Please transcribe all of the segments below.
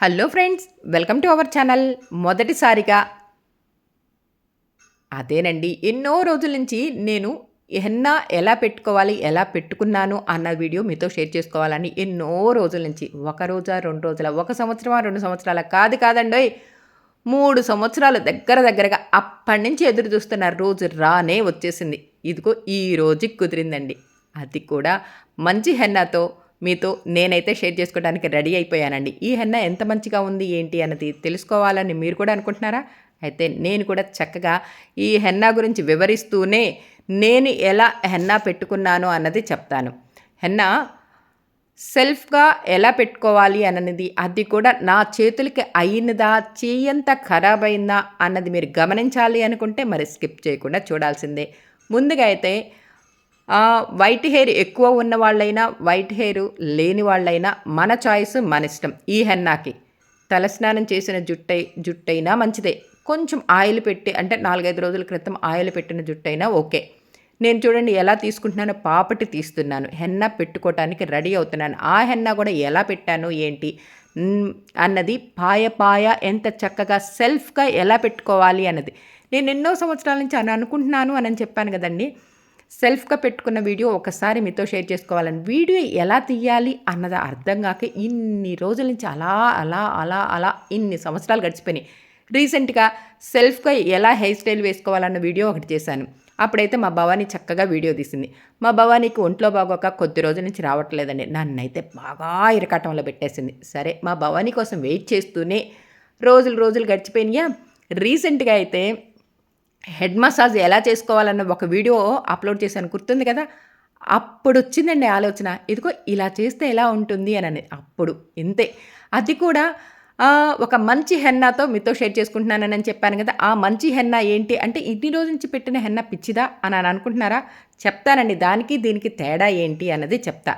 Hello friends welcome to our channel మొదటిసారిగా. అదేనండి ఎన్నో రోజుల నుంచి నేను హెన్నా ఎలా పెట్టుకోవాలి ఎలా పెట్టుకున్నాను అన్న వీడియో మీతో షేర్ చేసుకోవాలని ఎన్నో రోజుల నుంచి. ఒక రోజా రెండు రోజుల ఒక సంవత్సరమా రెండు సంవత్సరాల? కాదు కాదండి మూడు సంవత్సరాలు దగ్గర దగ్గరగా అప్పటి నుంచి ఎదురు చూస్తున్న రోజు రానే వచ్చేసింది. ఇదిగో ఈ రోజుకి కుదిరిందండి. అది కూడా మంచి హెన్నాతో మీతో నేనైతే షేర్ చేసుకోవడానికి రెడీ అయిపోయానండి. ఈ హెన్న ఎంత మంచిగా ఉంది ఏంటి అన్నది తెలుసుకోవాలని మీరు కూడా అనుకుంటున్నారా? అయితే నేను కూడా చక్కగా ఈ హెన్నా గురించి వివరిస్తూనే నేను ఎలా హెన్నా పెట్టుకున్నాను అన్నది చెప్తాను. హెన్నా సెల్ఫ్గా ఎలా పెట్టుకోవాలి అన్నది అది కూడా నా చేతులకి అయినదా చేయంత ఖరాబ్ అయిందా అన్నది మీరు గమనించాలి అనుకుంటే మరి స్కిప్ చేయకుండా చూడాల్సిందే. ముందుగా అయితే వైట్ హెయిర్ ఎక్కువ ఉన్న వాళ్ళైనా వైట్ హెయిర్ లేని వాళ్ళైనా మన చాయిస్ మన ఇష్టం ఈ హెన్నాకి. తలస్నానం చేసిన జుట్టై జుట్టైనా మంచిదే. కొంచెం ఆయిల్ పెట్టి అంటే నాలుగైదు రోజుల క్రితం ఆయిల్ పెట్టిన జుట్టైనా ఓకే. నేను చూడండి ఎలా తీసుకుంటున్నానో పాపటి తీస్తున్నాను. హెన్న పెట్టుకోవటానికి రెడీ అవుతున్నాను. ఆ హెన్న కూడా ఎలా పెట్టాను ఏంటి? అన్నది పాయ పాయ ఎంత చక్కగా సెల్ఫ్గా ఎలా పెట్టుకోవాలి అన్నది. నేను ఎన్నో సంవత్సరాల నుంచి అని అనుకుంటున్నాను అని చెప్పాను కదండి. సెల్ఫ్గా పెట్టుకున్న వీడియో ఒకసారి మీతో షేర్ చేసుకోవాలని. వీడియో ఎలా తీయాలి అన్నది అర్థం కాక ఇన్ని రోజుల నుంచి అలా అలా అలా అలా ఇన్ని సంవత్సరాలు గడిచిపోయినాయి. రీసెంట్గా సెల్ఫ్గా ఎలా హెయిర్ స్టైల్ వేసుకోవాలన్న వీడియో ఒకటి చేశాను. అప్పుడైతే మా భవానీ చక్కగా వీడియో తీసింది. మా భవానీకి ఒంట్లో బాగోక కొద్ది రోజుల నుంచి రావట్లేదండి. నన్నైతే బాగా ఇరకాటంలో పెట్టేసింది. సరే మా భవానీ కోసం వెయిట్ చేస్తూనే రోజులు రోజులు గడిచిపోయినాయా? రీసెంట్గా అయితే హెడ్ మసాజ్ ఎలా చేసుకోవాలన్న ఒక వీడియో అప్లోడ్ చేశాను గుర్తుంది కదా? అప్పుడు వచ్చిందండి ఆలోచన. ఇదిగో ఇలా చేస్తే ఎలా ఉంటుంది అని అప్పుడు ఇంతే. అది కూడా ఒక మంచి హెన్నాతో మీతో షేర్ చేసుకుంటున్నానని చెప్పాను కదా. ఆ మంచి హెన్నా ఏంటి? అంటే ఇన్ని రోజు నుంచి పెట్టిన హెన్న పిచ్చిదా అని అని అనుకుంటున్నారా? చెప్తానండి. దానికి దీనికి తేడా ఏంటి అన్నది చెప్తా.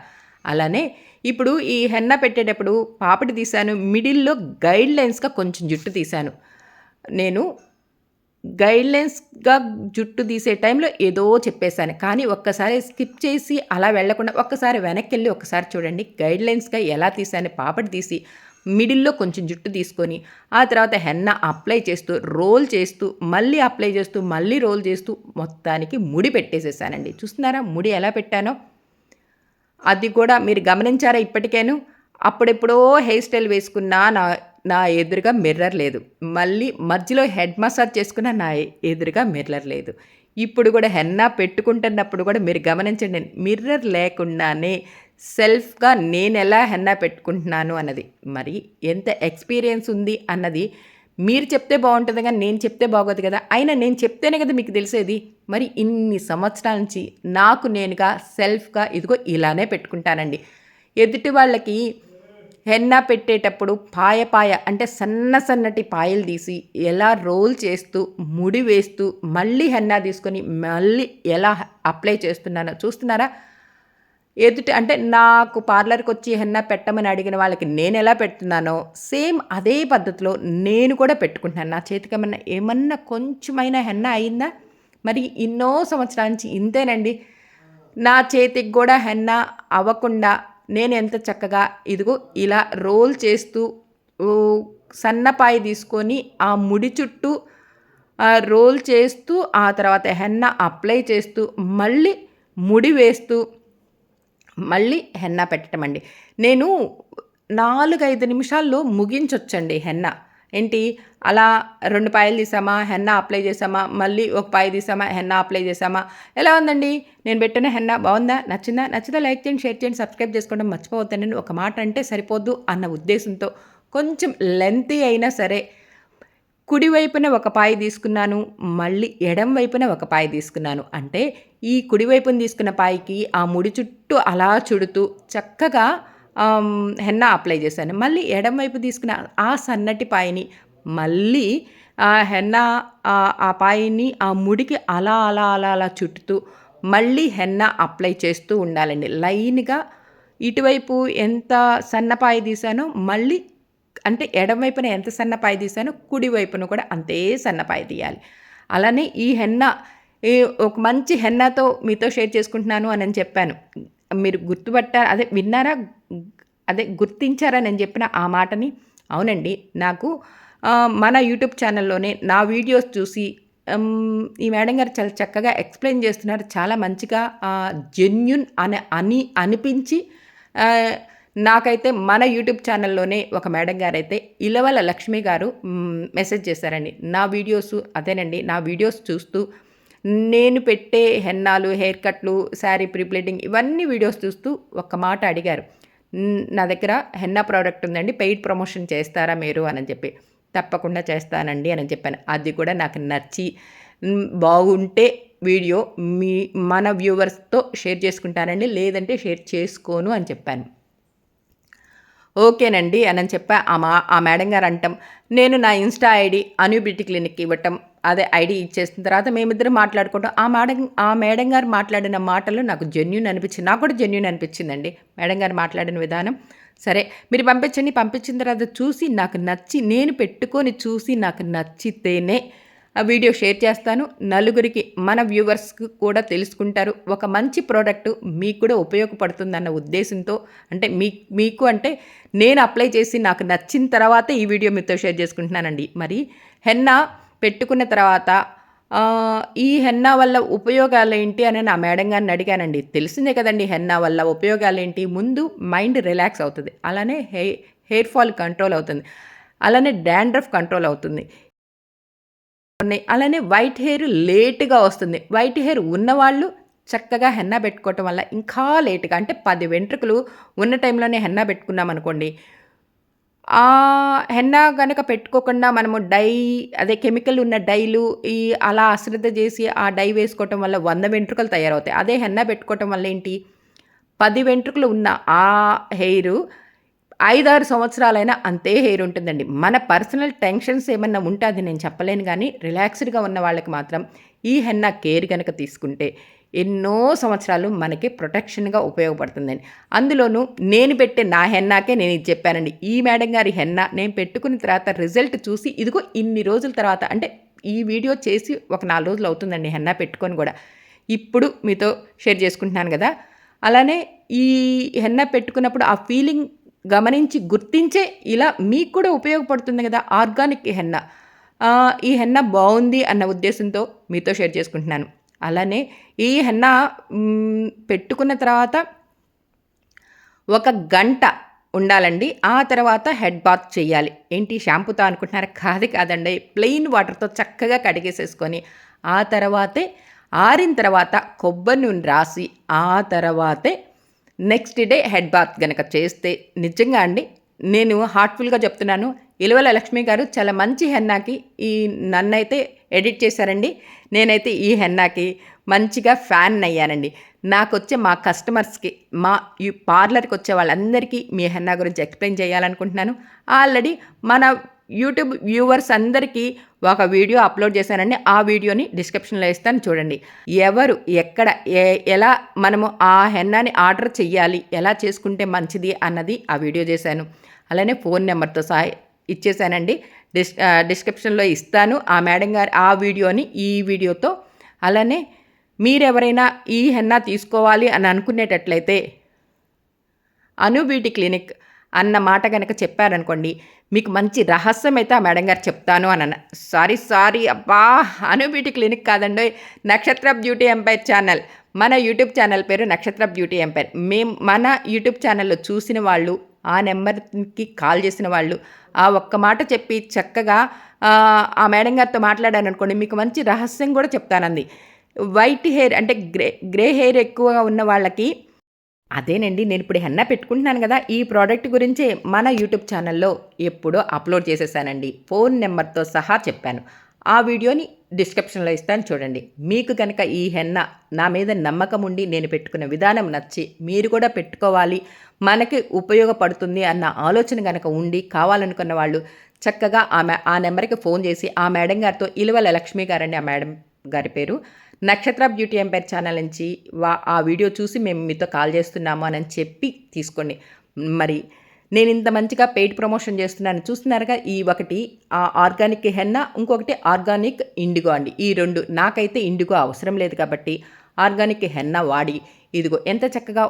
అలానే ఇప్పుడు ఈ హెన్న పెట్టేటప్పుడు పాపటి తీశాను. మిడిల్లో గైడ్ లైన్స్గా కొంచెం జుట్టు తీశాను. నేను గైడ్లైన్స్గా జుట్టు తీసే టైంలో ఏదో చెప్పేశాను. కానీ ఒక్కసారి స్కిప్ చేసి అలా వెళ్ళకుండా ఒక్కసారి వెనక్కి వెళ్ళి ఒక్కసారి చూడండి. గైడ్లైన్స్గా ఎలా తీసాను పాపటి తీసి మిడిల్లో కొంచెం జుట్టు తీసుకొని ఆ తర్వాత హెన్న అప్లై చేస్తూ రోల్ చేస్తూ మళ్ళీ అప్లై చేస్తూ మళ్ళీ రోల్ చేస్తూ మొత్తానికి ముడి పెట్టేసేసానండి. చూస్తున్నారా? ముడి ఎలా పెట్టానో? అది కూడా మీరు గమనించారా ఇప్పటికేను? అప్పుడెప్పుడో హెయిర్ స్టైల్ వేసుకున్నా నా నా ఎదురుగా మిర్రర్ లేదు. మళ్ళీ మధ్యలో హెడ్ మసాజ్ చేసుకున్న నా ఎదురుగా మిర్రర్ లేదు. ఇప్పుడు కూడా హెన్నా పెట్టుకుంటున్నప్పుడు కూడా మీరు గమనించండి మిర్రర్ లేకుండానే సెల్ఫ్గా నేను ఎలా హెన్నా పెట్టుకుంటున్నాను అన్నది. మరి ఎంత ఎక్స్పీరియన్స్ ఉంది అన్నది మీరు చెప్తే బాగుంటుంది కానీ నేను చెప్తే బాగోదు కదా. అయినా నేను చెప్తేనే కదా మీకు తెలిసేది. మరి ఇన్ని సంవత్సరాల నుంచి నాకు నేనుగా సెల్ఫ్గా ఇదిగో ఇలానే పెట్టుకుంటానండి. ఎదుటి వాళ్ళకి హెన్నా పెట్టేటప్పుడు పాయ పాయ అంటే సన్న సన్నటి పాయలు తీసి ఎలా రోల్ చేస్తూ ముడి వేస్తూ మళ్ళీ హెన్నా తీసుకొని మళ్ళీ ఎలా అప్లై చేస్తున్నానో చూస్తున్నారా? ఎదుటి అంటే నాకు పార్లర్కి వచ్చి హెన్నా పెట్టమని అడిగిన వాళ్ళకి నేను ఎలా పెడుతున్నానో సేమ్ అదే పద్ధతిలో నేను కూడా పెట్టుకుంటున్నాను. నా చేతికి ఏమన్నా ఏమన్నా కొంచెమైనా హెన్నా అయిందా? మరి ఎన్నో సంవత్సరాల నుంచి ఇంతేనండి. నా చేతికి కూడా హెన్నా అవ్వకుండా నేను ఎంత చక్కగా ఇదిగో ఇలా రోల్ చేస్తూ సన్నపాయి తీసుకొని ఆ ముడి చుట్టూ రోల్ చేస్తూ ఆ తర్వాత హెన్న అప్లై చేస్తూ మళ్ళీ ముడి వేస్తూ మళ్ళీ హెన్న పెట్టడం అండి నేను నాలుగైదు నిమిషాల్లో ముగించొచ్చండి హెన్న. ఏంటి? అలా రెండు పాయలు తీసామా? హెన్న అప్లై చేసామా? మళ్ళీ ఒక పాయ తీసామా? హెన్న అప్లై చేసామా? ఎలా ఉందండి? నేను పెట్టిన హెన్న బాగుందా? నచ్చిందా? నచ్చితే లైక్ చేయండి షేర్ చేయండి సబ్స్క్రైబ్ చేసుకోవడం మర్చిపోవద్దండి. ఒక మాట అంటే సరిపోద్దు అన్న ఉద్దేశంతో కొంచెం లెంతీ అయినా సరే కుడివైపున ఒక పాయ తీసుకున్నాను మళ్ళీ ఎడం వైపున ఒక పాయ తీసుకున్నాను. అంటే ఈ కుడివైపున తీసుకున్న పాయికి ఆ ముడి చుట్టూ అలా చుడుతూ చక్కగా హెన్న అప్లై చేశాను. మళ్ళీ ఎడం వైపు తీసుకున్న ఆ సన్నటి పాయని మళ్ళీ ఆ హెన్న ఆ పాయని ఆ ముడికి అలా అలా అలా అలా చుట్టుతూ మళ్ళీ హెన్న అప్లై చేస్తూ ఉండాలండి. లైన్గా ఇటువైపు ఎంత సన్నపాయ తీసానో మళ్ళీ అంటే ఎడమవైపున ఎంత సన్నపాయ తీసానో కుడివైపున కూడా అంతే సన్నపాయ తీయాలి. అలానే ఈ హెన్న ఒక మంచి హెన్నతో మీతో షేర్ చేసుకుంటున్నాను అని చెప్పాను. మీరు గుర్తుపట్టారు అదే విన్నారా? అదే గుర్తించారని నేను చెప్పిన ఆ మాటని అవునండి. నాకు మన యూట్యూబ్ ఛానల్లోనే నా వీడియోస్ చూసి ఈ మేడం గారు చాలా చక్కగా ఎక్స్ప్లెయిన్ చేస్తున్నారు. చాలా మంచిగా జెన్యున్ అని అని అనిపించి నాకైతే మన యూట్యూబ్ ఛానల్లోనే ఒక మేడం గారు అయితే ఇలవల లక్ష్మి గారు మెసేజ్ చేశారండి. నా వీడియోస్ అదేనండి నా వీడియోస్ చూస్తూ నేను పెట్టే హెన్నాలు హెయిర్ కట్లు శారీ ప్రీప్లేటింగ్ ఇవన్నీ వీడియోస్ చూస్తూ ఒక మాట అడిగారు. నా దగ్గర హెన్నా ప్రోడక్ట్ ఉందండి పెయిడ్ ప్రమోషన్ చేస్తారా మీరు అని చెప్పి. తప్పకుండా చేస్తానండి అని చెప్పాను. అది కూడా నాకు నచ్చి బాగుంటే వీడియో మీ మన వ్యూవర్స్తో షేర్ చేసుకుంటానండి లేదంటే షేర్ చేసుకోను అని చెప్పాను. ఓకేనండి అని చెప్పా. ఆ మా ఆ మేడం గారు అంటాం నేను నా Insta ID Anu beauty clinic ఇవ్వటం అదే ఐడి ఇచ్చేసిన తర్వాత మేమిద్దరం మాట్లాడుకుంటాం ఆ మేడం ఆ మేడం గారు మాట్లాడిన మాటలు నాకు జెన్యున్ అనిపించింది నాకు కూడా జెన్యున్ అనిపించిందండి మేడం గారు మాట్లాడిన విధానం. సరే మీరు పంపించండి. పంపించిన తర్వాత చూసి నాకు నచ్చి నేను పెట్టుకొని చూసి నాకు నచ్చితేనే ఆ వీడియో షేర్ చేస్తాను. నలుగురికి మన వ్యూవర్స్కి కూడా తెలుసుకుంటారు. ఒక మంచి ప్రోడక్ట్ మీకు కూడా ఉపయోగపడుతుందన్న ఉద్దేశంతో అంటే మీ మీకు అంటే నేను అప్లై చేసి నాకు నచ్చిన తర్వాతే ఈ వీడియో మీతో షేర్ చేసుకుంటున్నానండి. మరి హెన్నా పెట్టుకున్న తర్వాత ఈ హెన్నా వల్ల ఉపయోగాలు ఏంటి అని నా మేడం గారిని అడిగానండి. తెలిసిందే కదండి హెన్నా వల్ల ఉపయోగాలు ఏంటి? ముందు మైండ్ రిలాక్స్ అవుతుంది. అలానే హె హెయిర్ ఫాల్ కంట్రోల్ అవుతుంది. అలానే డాండ్రఫ్ కంట్రోల్ అవుతుంది. అలానే వైట్ హెయిర్ లేట్గా వస్తుంది. వైట్ హెయిర్ ఉన్నవాళ్ళు చక్కగా హెన్నా పెట్టుకోవటం వల్ల ఇంకా లేటుగా అంటే పది వెంట్రుకలు ఉన్న టైంలోనే హెన్నా పెట్టుకున్నాం అనుకోండి ఆ హెన్నా కనుక పెట్టుకోకుండా మనము డై అదే కెమికల్ ఉన్న డైలు ఈ అలా అశ్రద్ధ చేసి ఆ డై వేసుకోవటం వల్ల వంద వెంట్రుకలు తయారవుతాయి. అదే హెన్నా పెట్టుకోవటం వల్ల ఏంటి? పది వెంట్రుకలు ఉన్న ఆ హెయిర్ ఐదారు సంవత్సరాలైనా అంతే హెయిర్ ఉంటుందండి. మన పర్సనల్ టెన్షన్స్ ఏమన్నా ఉంటే అది నేను చెప్పలేను కానీ రిలాక్స్డ్గా ఉన్న వాళ్ళకి మాత్రం ఈ హెన్నా కేర్ కనుక తీసుకుంటే ఎన్నో సంవత్సరాలు మనకి ప్రొటెక్షన్గా ఉపయోగపడుతుందండి. అందులోనూ నేను పెట్టే నా హెన్నాకే నేను ఇది చెప్పానండి. ఈ మేడం గారి హెన్నా నేను పెట్టుకున్న తర్వాత రిజల్ట్ చూసి ఇదిగో ఇన్ని రోజుల తర్వాత అంటే ఈ వీడియో చేసి ఒక నాలుగు రోజులు అవుతుందండి హెన్నా పెట్టుకొని కూడా. ఇప్పుడు మీతో షేర్ చేసుకుంటున్నాను కదా. అలానే ఈ హెన్నా పెట్టుకున్నప్పుడు ఆ ఫీలింగ్ గమనించి గుర్తించే ఇలా మీకు కూడా ఉపయోగపడుతుంది కదా ఆర్గానిక్ హెన్నా. ఈ హెన్నా బాగుంది అన్న ఉద్దేశంతో మీతో షేర్ చేసుకుంటున్నాను. అలానే ఈ హెన్న పెట్టుకున్న తర్వాత ఒక గంట ఉండాలండి. ఆ తర్వాత హెడ్ బాత్ చేయాలి. ఏంటి? షాంపూతో అనుకుంటున్నారా? కాదు కాదండి. ప్లెయిన్ వాటర్తో చక్కగా కడిగేసేసుకొని ఆ తర్వాతే ఆరిన తర్వాత కొబ్బరి నూనె రాసి ఆ తర్వాతే నెక్స్ట్ డే హెడ్ బాత్ కనుక చేస్తే నిజంగా అండి నేను హార్ట్ఫుల్గా చెప్తున్నాను. ఇలువల లక్ష్మి గారు చాలా మంచి హెన్నాకి ఈ నన్నైతే ఎడిట్ చేశారండి. నేనైతే ఈ హెన్నాకి మంచిగా ఫ్యాన్ అయ్యానండి. నాకు వచ్చే మా కస్టమర్స్కి మా ఈ పార్లర్కి వచ్చే వాళ్ళందరికీ మీ హెన్నా గురించి ఎక్స్ప్లెయిన్ చేయాలనుకుంటున్నాను. ఆల్రెడీ మన యూట్యూబ్ వ్యూవర్స్ అందరికీ ఒక వీడియో అప్లోడ్ చేశానండి. ఆ వీడియోని డిస్క్రిప్షన్లో ఇస్తాను చూడండి. ఎవరు ఎక్కడ ఏ- ఎలా మనము ఆ హెన్నాని ఆర్డర్ చెయ్యాలి ఎలా చేసుకుంటే మంచిది అన్నది ఆ వీడియో చేశాను. అలానే ఫోన్ నెంబర్తో సహా ఇచ్చేసానండి డిస్ డిస్క్రిప్షన్లో ఇస్తాను. ఆ మేడం గారు ఆ వీడియోని ఈ వీడియోతో అలానే మీరెవరైనా ఈ హెన్నా తీసుకోవాలి అని అనుకునేటట్లయితే అను బ్యూటీ క్లినిక్ అన్న మాట కనుక చెప్పారనుకోండి మీకు మంచి రహస్యం అయితే ఆ మేడం గారు చెప్తాను అని సారీ సారీ అబ్బా అను బ్యూటీ క్లినిక్ కాదండి నక్షత్ర బ్యూటీ ఎంపైర్ ఛానల్. మన యూట్యూబ్ ఛానల్ పేరు నక్షత్ర బ్యూటీ ఎంపైర్. మేము మన యూట్యూబ్ ఛానల్లో చూసిన వాళ్ళు ఆ నెంబర్కి కాల్ చేసిన వాళ్ళు ఆ ఒక్క మాట చెప్పి చక్కగా ఆ, మేడం గారితో మాట్లాడాను అనుకోండి మీకు మంచి రహస్యం కూడా చెప్తానంది. వైట్ హెయిర్ అంటే గ్రే గ్రే హెయిర్ ఎక్కువగా ఉన్న వాళ్ళకి అదేనండి నేను ఇప్పుడు హెన్నా పెట్టుకుంటున్నాను కదా ఈ ప్రోడక్ట్ గురించే మన యూట్యూబ్ ఛానల్లో ఎప్పుడో అప్లోడ్ చేసేసానండి. ఫోన్ నెంబర్తో సహా చెప్పాను. ఆ వీడియోని డిస్క్రిప్షన్లో ఇస్తాను చూడండి. మీకు కనుక ఈ హెన్న నా మీద నమ్మకం ఉండి నేను పెట్టుకున్న విధానం నచ్చి మీరు కూడా పెట్టుకోవాలి మనకి ఉపయోగపడుతుంది అన్న ఆలోచన కనుక ఉండి కావాలనుకున్న వాళ్ళు చక్కగా ఆ మే ఆ నెంబర్కి ఫోన్ చేసి ఆ మేడం గారితో ఇలువల లక్ష్మి గారండి ఆ మేడం గారి పేరు. నక్షత్ర బ్యూటీ ఎంపైర్ ఛానల్ నుంచి వా ఆ వీడియో చూసి మేము మీతో కాల్ చేస్తున్నాము అని చెప్పి తీసుకోండి. మరి నేను ఇంత మంచిగా పెయిడ్ ప్రమోషన్ చేస్తున్నాను. చూస్తున్నారుగా ఈ ఒకటి ఆ ఆర్గానిక్ హెన్నా ఇంకొకటి ఆర్గానిక్ ఇండిగో అండి. ఈ రెండు నాకైతే ఇండిగో అవసరం లేదు కాబట్టి ఆర్గానిక్ హెన్నా వాడి ఇదిగో ఎంత చక్కగా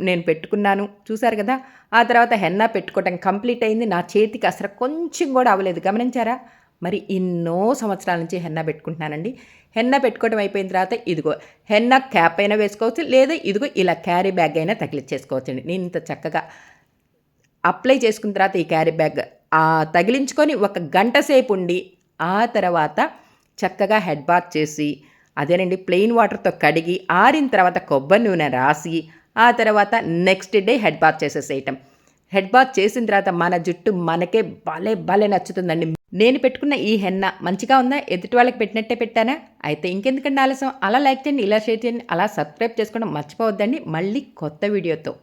నేను పెట్టుకున్నాను చూసారు కదా? ఆ తర్వాత హెన్నా పెట్టుకోవటం కంప్లీట్ అయింది. నా చేతికి అసలు కొంచెం కూడా అవ్వలేదు. గమనించారా? మరి ఎన్నో సంవత్సరాల నుంచి హెన్నా పెట్టుకుంటున్నానండి. హెన్నా పెట్టుకోవడం అయిపోయిన తర్వాత ఇదిగో హెన్నా క్యాప్ అయినా వేసుకోవచ్చు లేదా ఇదిగో ఇలా క్యారీ బ్యాగ్ అయినా తగిలిచ్చేసుకోవచ్చండి. నేను ఇంత చక్కగా అప్లై చేసుకున్న తర్వాత ఈ క్యారీ బ్యాగ్ తగిలించుకొని ఒక గంట సేపు ఉండి ఆ తర్వాత చక్కగా హెడ్ బాత్ చేసి అదేనండి ప్లెయిన్ వాటర్తో కడిగి ఆరిన తర్వాత కొబ్బరి నూనె రాసి ఆ తర్వాత నెక్స్ట్ డే హెడ్ బాత్ చేసేసేయటం. హెడ్ బాత్ చేసిన తర్వాత మన జుట్టు మనకే భలే భలే నచ్చుతుందండి. నేను పెట్టుకున్న ఈ హెన్న మంచిగా ఉందా? ఎదుటి వాళ్ళకి పెట్టినట్టే పెట్టానా? అయితే ఇంకెందుకండి ఆలస్యం? అలా లైక్ చేయండి ఇలా షేర్ చేయండి అలా సబ్స్క్రైబ్ చేసుకోవడం మర్చిపోవద్దండి. మళ్ళీ కొత్త వీడియోతో.